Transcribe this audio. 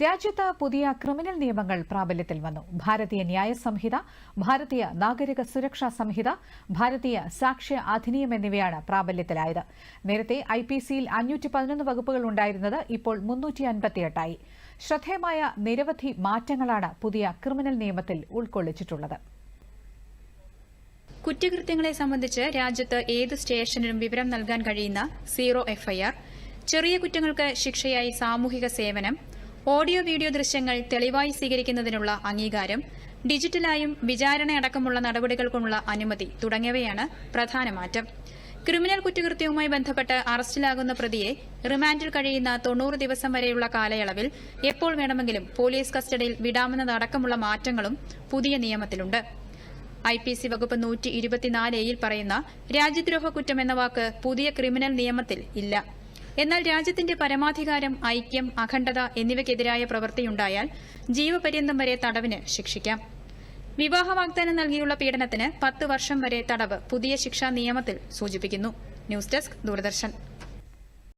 രാജ്യത്ത് പുതിയ ക്രിമിനൽ നിയമങ്ങൾ പ്രാബല്യത്തിൽ വന്നു. ഭാരതീയ ന്യായ സംഹിത ഭാരതീയ നാഗരിക സുരക്ഷാ സംഹിത ഭാരതീയ സാക്ഷ്യ അധിനിയം എന്നിവയാണ് പ്രാബല്യത്തിലായത്. നേരത്തെ ഐ പി സിയിൽ അഞ്ഞൂറ്റി പതിനൊന്ന് വകുപ്പുകൾ ഉണ്ടായിരുന്നത് ഇപ്പോൾ മുന്നൂറ്റി അൻപത്തിയെട്ടായി. ശ്രദ്ധേയമായ നിരവധി മാറ്റങ്ങളാണ് പുതിയ ക്രിമിനൽ നിയമത്തിൽ ഉൾക്കൊള്ളിച്ചിട്ടുള്ളത്. കുറ്റകൃത്യങ്ങളെ സംബന്ധിച്ച് രാജ്യത്ത് ഏത് സ്റ്റേഷനിലും വിവരം നൽകാൻ കഴിയുന്ന സീറോ എഫ്ഐആർ ചെറിയ കുറ്റങ്ങൾക്ക് ശിക്ഷയായി സാമൂഹിക സേവനം ഓഡിയോ വീഡിയോ ദൃശ്യങ്ങൾ തെളിവായി സ്വീകരിക്കുന്നതിനുള്ള അംഗീകാരം ഡിജിറ്റലായും വിചാരണയടക്കമുള്ള നടപടികൾക്കുള്ള അനുമതി തുടങ്ങിയവയാണ് പ്രധാന മാറ്റം. ക്രിമിനൽ കുറ്റകൃത്യവുമായി ബന്ധപ്പെട്ട് അറസ്റ്റിലാകുന്ന പ്രതിയെ റിമാൻഡിൽ കഴിയുന്ന തൊണ്ണൂറ് ദിവസം വരെയുള്ള കാലയളവിൽ എപ്പോൾ വേണമെങ്കിലും പോലീസ് കസ്റ്റഡിയിൽ വിടാമെന്നതടക്കമുള്ള മാറ്റങ്ങളും പുതിയ നിയമത്തിലുണ്ട്. ഐ പി സി വകുപ്പ് നൂറ്റി ഇരുപത്തിനാല് എയിൽ പറയുന്ന രാജ്യദ്രോഹ കുറ്റം എന്ന വാക്ക് പുതിയ ക്രിമിനൽ നിയമത്തിൽ ഇല്ല. എന്നാൽ രാജ്യത്തിന്റെ പരമാധികാരം ഐക്യം അഖണ്ഡത എന്നിവയ്ക്കെതിരായ പ്രവൃത്തിയുണ്ടായാൽ ജീവപര്യന്തം വരെ തടവിന് ശിക്ഷിക്കാം. വിവാഹ വാഗ്ദാനം നൽകിയുള്ള പീഡനത്തിന് പത്ത് വർഷം വരെ തടവ് പുതിയ ശിക്ഷാ നിയമത്തിൽ സൂചിപ്പിക്കുന്നു. News desk Doordarshan.